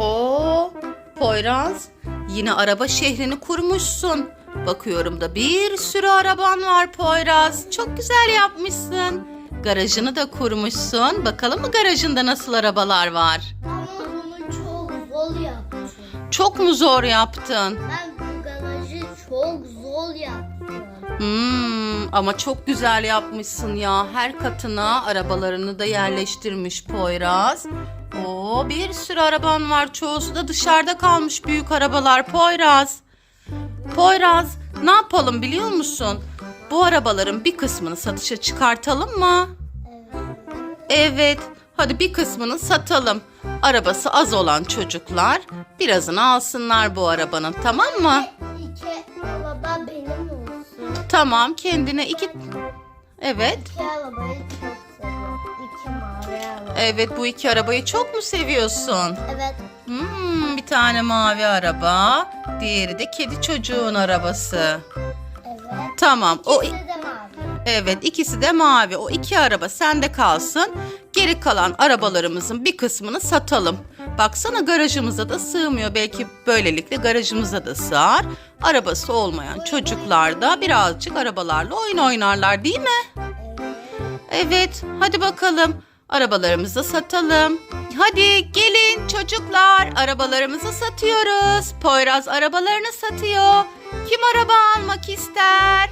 Oo, Poyraz, yine araba şehrini kurmuşsun. Bakıyorum da bir sürü araban var Poyraz. Çok güzel yapmışsın. Garajını da kurmuşsun. Bakalım mı garajında nasıl arabalar var? Ama bunu çok zor yaptım. Çok mu zor yaptın? Ben bu garajı çok zor yaptım. Hmm, ama çok güzel yapmışsın ya. Her katına arabalarını da yerleştirmiş Poyraz. Oo, bir sürü araban var. Çoğusu da dışarıda kalmış büyük arabalar Poyraz. Poyraz, ne yapalım biliyor musun? Bu arabaların bir kısmını satışa çıkartalım mı? Evet. Hadi bir kısmını satalım. Arabası az olan çocuklar birazını alsınlar bu arabanın tamam mı? İki araba benim olsun. Tamam kendine iki... Evet. İki arabayı. Evet bu iki arabayı çok mu seviyorsun? Evet. Hmm, bir tane mavi araba, diğeri de kedi çocuğun arabası. Evet. Tamam. O İkisi de mavi. evet ikisi de mavi. O iki araba sende kalsın. Geri kalan arabalarımızın bir kısmını satalım. Baksana garajımıza da sığmıyor. Belki böylelikle garajımıza da sığar. Arabası olmayan çocuklar da birazcık arabalarla oyun oynarlar değil mi? Evet, hadi bakalım. Arabalarımızı satalım. Hadi gelin çocuklar, arabalarımızı satıyoruz. Poyraz arabalarını satıyor. Kim araba almak ister?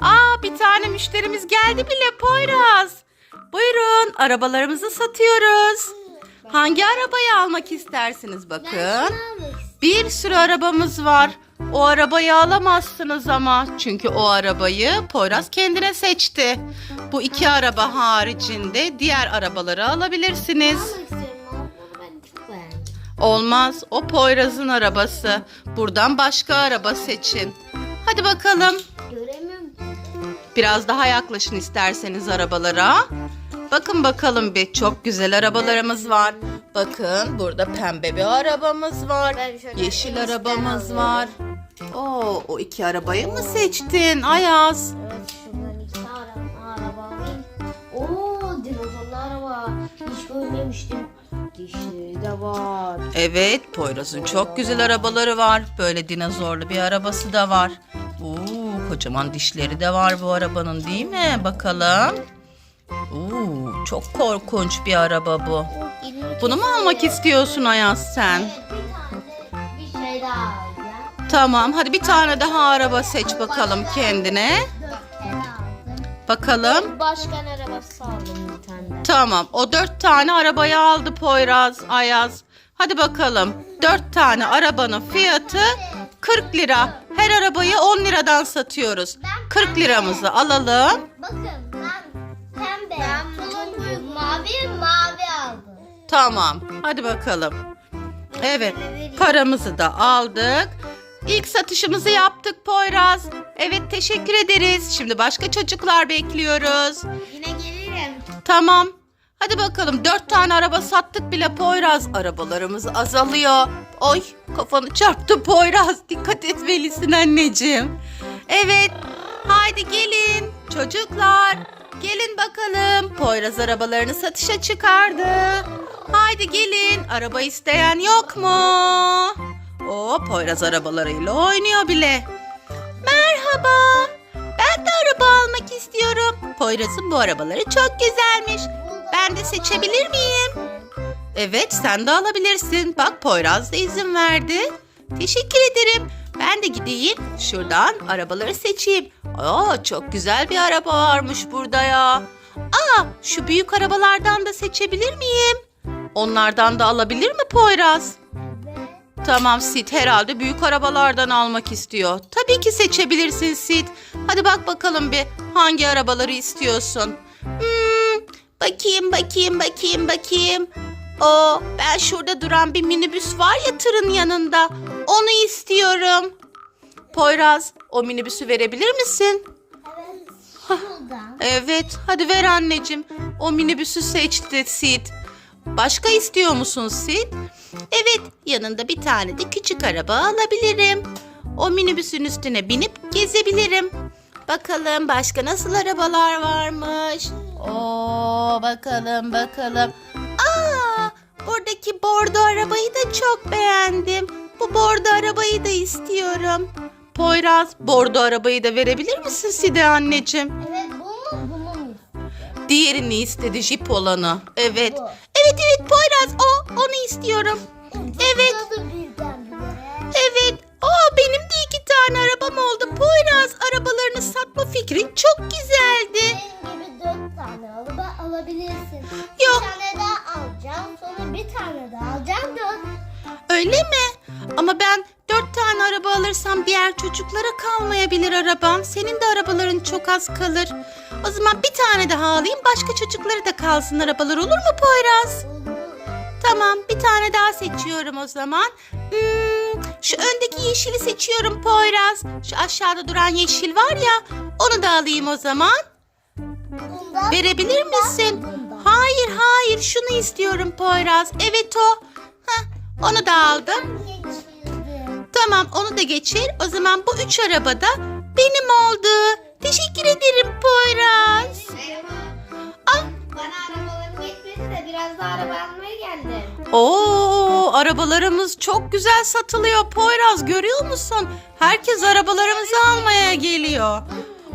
Aa, bir tane müşterimiz geldi bile Poyraz. Buyurun, arabalarımızı satıyoruz. Hangi arabayı almak istersiniz bakın? Bir sürü arabamız var. O arabayı alamazsınız ama. Çünkü o arabayı Poyraz kendine seçti. Bu iki araba haricinde diğer arabaları alabilirsiniz. Olmaz. O Poyraz'ın arabası. Buradan başka araba seçin. Hadi bakalım. Göremiyorum. Biraz daha yaklaşın isterseniz arabalara. Bakın bakalım bir çok güzel arabalarımız var. Bakın burada pembe bir arabamız var. Yeşil arabamız var. Oo, o iki arabayı mı seçtin Ayaz? Evet şuradan iki araba, araba alayım. Oo dinozorlar var. Hiç görmemiştim. Dişleri de var. Evet, Poyraz'ın çok güzel arabaları var. Böyle dinozorlu bir arabası da var. Oo, kocaman dişleri de var bu arabanın değil mi? Bakalım. Oo, çok korkunç bir araba bu. Bunu mu almak istiyorsun Ayaz sen? Evet Tamam, hadi bir tane daha araba seç bakalım kendine. Dört tane aldım. Bakalım. Başkan arabası aldım bir tane de. Tamam, o dört tane arabayı aldı Poyraz, Ayaz. Hadi bakalım. Dört tane arabanın fiyatı 40 lira. Her arabayı 10 liradan satıyoruz. 40 liramızı alalım. Bakın ben pembe, turuncu, mavi, mavi aldım. Tamam, hadi bakalım. Evet, paramızı da aldık. İlk satışımızı yaptık Poyraz. Evet, teşekkür ederiz. Şimdi başka çocuklar bekliyoruz. Yine gelirim. Tamam. Hadi bakalım dört tane araba sattık bile Poyraz. Arabalarımız azalıyor. Oy kafanı çarptı Poyraz. Dikkat et velisin anneciğim. Evet. Haydi gelin çocuklar. Gelin bakalım. Poyraz arabalarını satışa çıkardı. Haydi gelin. Araba isteyen yok mu? O Poyraz arabalarıyla oynuyor bile. Merhaba. Ben de araba almak istiyorum. Poyraz'ın bu arabaları çok güzelmiş. Ben de seçebilir miyim? Evet sen de alabilirsin. Bak Poyraz da izin verdi. Teşekkür ederim. Ben de gideyim şuradan arabaları seçeyim. Aa çok güzel bir araba varmış burada ya. Aa şu büyük arabalardan da seçebilir miyim? Onlardan da alabilir mi Poyraz? Tamam Sid herhalde büyük arabalardan almak istiyor. Tabii ki seçebilirsin Sid. Hadi bak bakalım bir hangi arabaları istiyorsun. Hmm, bakayım bakayım bakayım bakayım. O ben şurada duran bir minibüs var ya tırın yanında. Onu istiyorum. Poyraz o minibüsü verebilir misin? Evet. Evet hadi ver anneciğim. O minibüsü seçti Sid. Başka istiyor musun Sid? Evet yanında bir tane de küçük araba alabilirim. O minibüsün üstüne binip gezebilirim. Bakalım başka nasıl arabalar varmış. Oo bakalım bakalım. Aa buradaki bordo arabayı da çok beğendim. Bu bordo arabayı da istiyorum. Poyraz, bordo arabayı da verebilir misin Side anneciğim? Evet bu mu bunu mu? Diğerini istedi jip olanı. Evet. Bu. Evet evet Poyraz o. Onu istiyorum. Evet. Evet. Aa benim de iki tane arabam oldu. Poyraz arabalarını satma fikrin çok güzeldi. Benim gibi dört tane araba alabilirsin. Yok. Bir tane daha alacağım. Sonra bir tane daha alacağım. Öyle mi? Ama ben dört tane araba alırsam diğer çocuklara kalmayabilir arabam. Senin de arabaların çok az kalır. O zaman bir tane daha alayım. Başka çocuklara da kalsın arabalar olur mu Poyraz? Tamam bir tane daha seçiyorum o zaman. Hmm, şu öndeki yeşili seçiyorum Poyraz. Şu aşağıda duran yeşil var ya onu da alayım o zaman. Bundan Verebilir bundan, misin? bundan. Hayır hayır şunu istiyorum Poyraz. Evet o. Heh, onu da aldım. Tamam onu da geçir. O zaman bu üç araba da benim oldu. Teşekkür ederim Poyraz. Ah. Bana arabalarım yetmedi de biraz daha araba almaya geldim. Oo arabalarımız çok güzel satılıyor Poyraz görüyor musun? Herkes arabalarımızı almaya geliyor.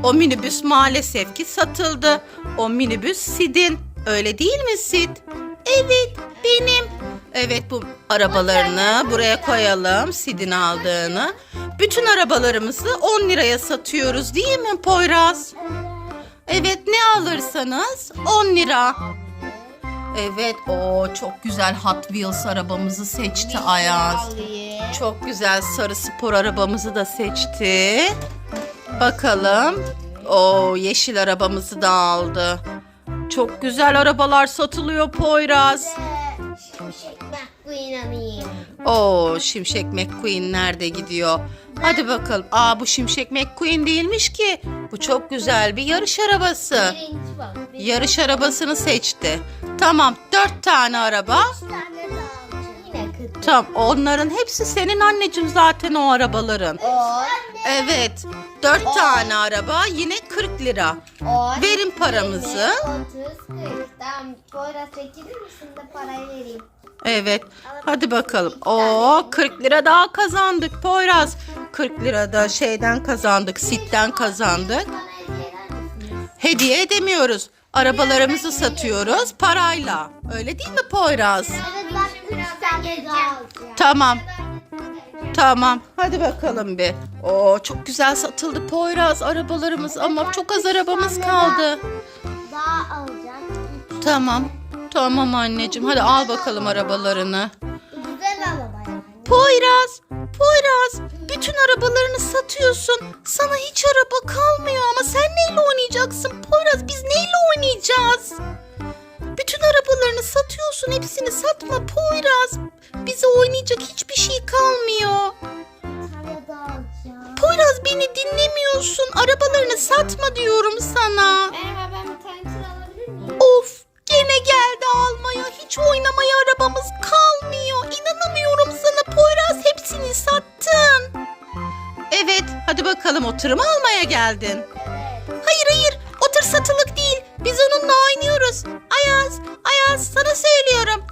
O minibüs maalesef ki satıldı. O minibüs Sid'in. Öyle değil mi Sid? Evet benim. Evet bu arabalarını buraya koyalım Sid'in aldığını. Bütün arabalarımızı 10 liraya satıyoruz değil mi Poyraz? Evet ne alırsanız 10 lira. Evet o çok güzel Hot Wheels arabamızı seçti Ayaz. Çok güzel sarı spor arabamızı da seçti. Bakalım. O yeşil arabamızı da aldı. Çok güzel arabalar satılıyor Poyraz. McQueen alayım. Oo Şimşek McQueen nerede gidiyor? Hadi bakalım. Aa bu Şimşek McQueen değilmiş ki. Bu çok güzel bir yarış arabası. Birinci bak. Bir Yarış arabasını seçti. Tamam dört tane araba. üç tane daha alacağım. Yine kırk. Tamam onların hepsi senin anneciğim zaten o arabaların. On. Evet. Dört tane araba yine 40 lira. On. Verin paramızı. yirmi, Otuz, kırk. Tamam. Poyraz çekilir misin de parayı vereyim. Evet. Hadi bakalım. Oo 40 lira daha kazandık Poyraz. 40 lira da şeyden kazandık. Sitten kazandık. Hediye edemiyoruz. Arabalarımızı satıyoruz parayla. Öyle değil mi Poyraz? Tamam. Tamam. Hadi bakalım bir. Oo çok güzel satıldı Poyraz arabalarımız ama çok az arabamız kaldı. Daha alacağım. Tamam. Tamam anneciğim. Hadi al bakalım arabalarını. Güzel araba yani. Poyraz, Poyraz, bütün arabalarını satıyorsun. Sana hiç araba kalmıyor ama sen neyle oynayacaksın Poyraz? Biz neyle oynayacağız? Bütün arabalarını satıyorsun. Hepsini satma Poyraz. Bize oynayacak hiçbir şey kalmıyor. Poyraz beni dinlemiyorsun. Arabalarını satma diyorum sana. Hadi bakalım o tırı mı almaya geldin? Hayır hayır o tır satılık değil. Biz onunla oynuyoruz. Ayaz Ayaz sana söylüyorum.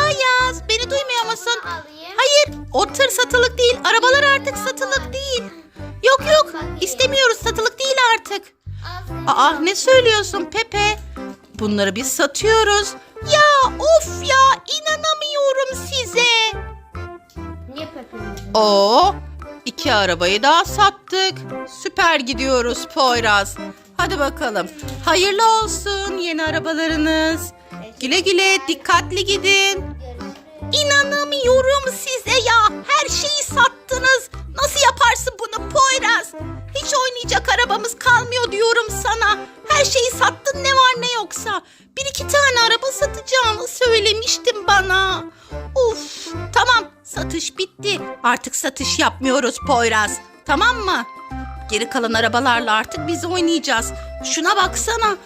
Ayaz beni duymuyor musun? Hayır o tır satılık değil. Arabalar artık satılık değil. Yok yok istemiyoruz satılık değil artık. Aa ne söylüyorsun Pepe? Bunları biz satıyoruz. Ya of ya inanamıyorum size. Niye pepemizi? Oo iki arabayı daha sattık. Süper gidiyoruz Poyraz. Hadi bakalım. Hayırlı olsun yeni arabalarınız. Güle güle dikkatli gidin. İnanamıyorum size ya. Her şeyi sattınız. Nasıl yaparsın bunu Poyraz? Hiç oynayacak arabamız kalmıyor diyorum sana. Her şeyi sattın ne var ne yoksa. Bir iki tane araba satacağını söylemiştin bana. Uf tamam satış bitti. Artık satış yapmıyoruz Poyraz. Tamam mı? Geri kalan arabalarla artık biz oynayacağız. Şuna baksana.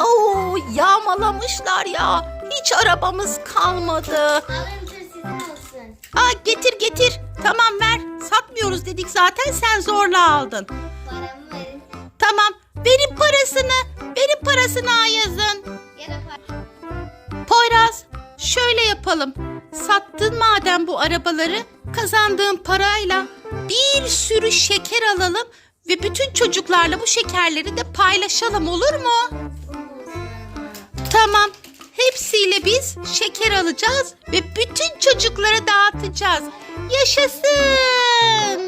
Oo yağmalamışlar ya. Hiç arabamız kalmadı. Alın sizin olsun. Aa getir getir. Tamam ver. Satmıyoruz dedik zaten sen zorla aldın. Paramı verin. Tamam. Verin parasını. Verin parasını Ayaz'ın. Poyraz. Şöyle yapalım. Sattın madem bu arabaları kazandığın parayla bir sürü şeker alalım ve bütün çocuklarla bu şekerleri de paylaşalım olur mu? Tamam. Hepsiyle biz şeker alacağız ve bütün çocuklara dağıtacağız. Yaşasın!